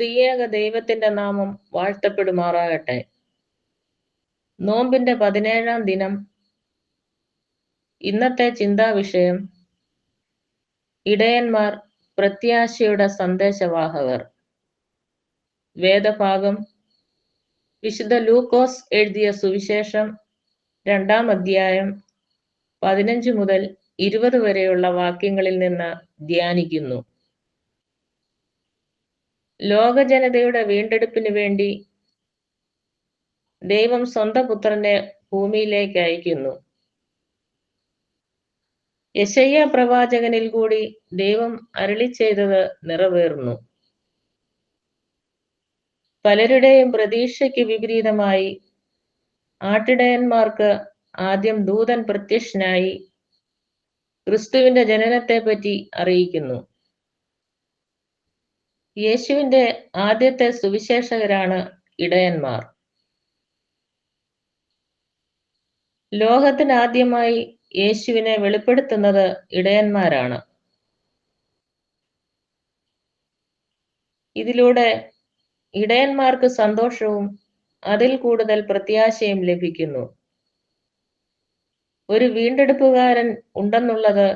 ത്രിയേക ദൈവത്തിന്റെ നാമം വാഴ്ത്തപ്പെടുമാറാകട്ടെ. നോമ്പിന്റെ പതിനേഴാം ദിനം ഇന്നത്തെ ചിന്താവിഷയം ഇടയന്മാർ പ്രത്യാശയുടെ സന്ദേശവാഹകർ. വേദഭാഗം വിശുദ്ധ ലൂക്കോസ് എഴുതിയ സുവിശേഷം രണ്ടാം അധ്യായം പതിനഞ്ച് മുതൽ ഇരുപത് വരെയുള്ള വാക്യങ്ങളിൽ നിന്ന് ധ്യാനിക്കുന്നു. ലോകജനതയുടെ വീണ്ടെടുപ്പിന് വേണ്ടി ദൈവം സ്വന്തം പുത്രനെ ഭൂമിയിലേക്ക് അയക്കുന്നു. യശയ്യ പ്രവാചകനിൽ കൂടി ദൈവം അരളി ചെയ്തത് നിറവേറുന്നു. പലരുടെയും പ്രതീക്ഷയ്ക്ക് വിപരീതമായി ആട്ടിടയന്മാർക്ക് ആദ്യം ദൂതൻ പ്രത്യക്ഷനായി ക്രിസ്തുവിന്റെ ജനനത്തെ പറ്റി അറിയിക്കുന്നു. യേശുവിന്റെ ആദ്യത്തെ സുവിശേഷകരാണ് ഇടയന്മാർ. ലോകത്തിനാദ്യമായി യേശുവിനെ വെളിപ്പെടുത്തുന്നത് ഇടയന്മാരാണ്. ഇതിലൂടെ ഇടയന്മാർക്ക് സന്തോഷവും അതിൽ കൂടുതൽ പ്രത്യാശയും ലഭിക്കുന്നു. ഒരു വീണ്ടെടുപ്പുകാരൻ ഉണ്ടെന്നുള്ളത്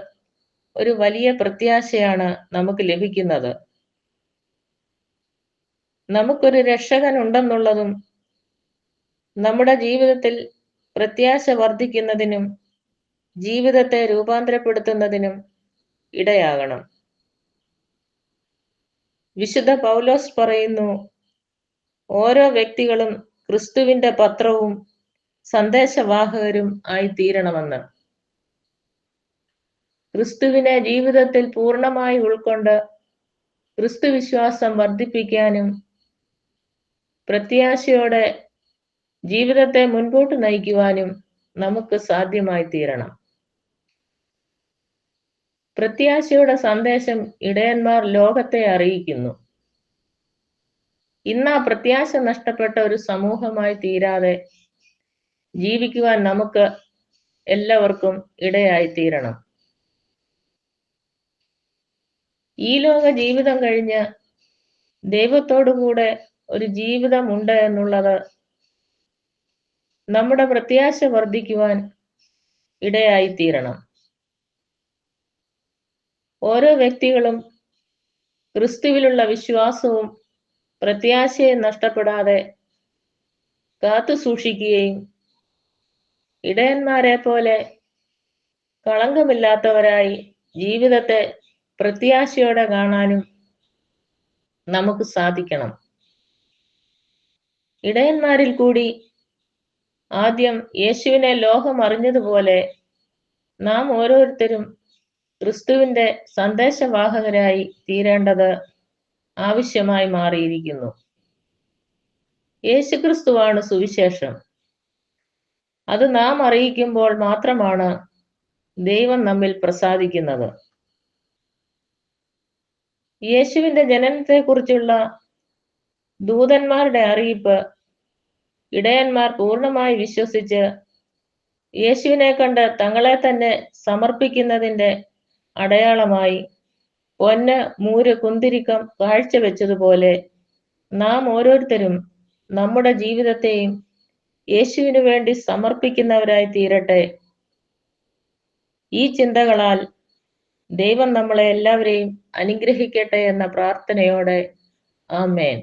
ഒരു വലിയ പ്രത്യാശയാണ് നമുക്ക് ലഭിക്കുന്നത്. നമുക്കൊരു രക്ഷകൻ ഉണ്ടെന്നുള്ളതും നമ്മുടെ ജീവിതത്തിൽ പ്രത്യാശ വർദ്ധിക്കുന്നതിനും ജീവിതത്തെ രൂപാന്തരപ്പെടുത്തുന്നതിനും ഇടയാകണം. വിശുദ്ധ പൗലോസ് പറയുന്നു ഓരോ വ്യക്തികളും ക്രിസ്തുവിന്റെ പത്രവും സന്ദേശവാഹകരും ആയി തീരണമെന്ന് ക്രിസ്തുവിനെ ജീവിതത്തിൽ പൂർണമായി ഉൾക്കൊണ്ട് ക്രിസ്തു വിശ്വാസം വർദ്ധിപ്പിക്കാനും പ്രത്യാശയോടെ ജീവിതത്തെ മുൻപോട്ട് നയിക്കുവാനും നമുക്ക് സാധ്യമായി തീരണം. പ്രത്യാശയുടെ സന്ദേശം ഇടയന്മാർ ലോകത്തെ അറിയിക്കുന്നു. ഇന്ന് ആ പ്രത്യാശ നഷ്ടപ്പെട്ട ഒരു സമൂഹമായി തീരാതെ ജീവിക്കുവാൻ നമുക്ക് എല്ലാവർക്കും ഇടയായി തീരണം. ഈ ലോക ജീവിതം കഴിഞ്ഞ് ദൈവത്തോടുകൂടെ ഒരു ജീവിതമുണ്ട് എന്നുള്ളത് നമ്മുടെ പ്രത്യാശ വർദ്ധിക്കുവാൻ ഇടയായിത്തീരണം. ഓരോ വ്യക്തികളും ക്രിസ്തുവിലുള്ള വിശ്വാസവും പ്രത്യാശയും നഷ്ടപ്പെടാതെ കാത്തു സൂക്ഷിക്കുകയും ഇടയന്മാരെ പോലെ കളങ്കമില്ലാത്തവരായി ജീവിതത്തെ പ്രത്യാശയോടെ കാണാനും നമുക്ക് സാധിക്കണം. ഇടയന്മാരിൽ കൂടി ആദ്യം യേശുവിനെ ലോകം അറിഞ്ഞതുപോലെ നാം ഓരോരുത്തരും ക്രിസ്തുവിന്റെ സന്ദേശവാഹകരായി തീരേണ്ടത് ആവശ്യമായി മാറിയിരിക്കുന്നു. യേശുക്രിസ്തുവാണ് സുവിശേഷം. അത് നാം അറിയിക്കുമ്പോൾ മാത്രമാണ് ദൈവം നമ്മിൽ പ്രസാദിക്കുന്നത്. യേശുവിന്റെ ജനനത്തെക്കുറിച്ചുള്ള ദൂതന്മാരുടെ അറിയിപ്പ് ഇടയന്മാർ പൂർണമായി വിശ്വസിച്ച് യേശുവിനെ കണ്ട് തങ്ങളെ തന്നെ സമർപ്പിക്കുന്നതിന്റെ അടയാളമായി പൊന്ന് മൂര് കുന്തിരിക്കം കാഴ്ചവെച്ചതുപോലെ നാം ഓരോരുത്തരും നമ്മുടെ ജീവിതത്തെയും യേശുവിനു വേണ്ടി സമർപ്പിക്കുന്നവരായി തീരട്ടെ. ഈ ചിന്തകളാൽ ദൈവം നമ്മളെ എല്ലാവരെയും അനുഗ്രഹിക്കട്ടെ എന്ന പ്രാർത്ഥനയോടെ. ആമേൻ.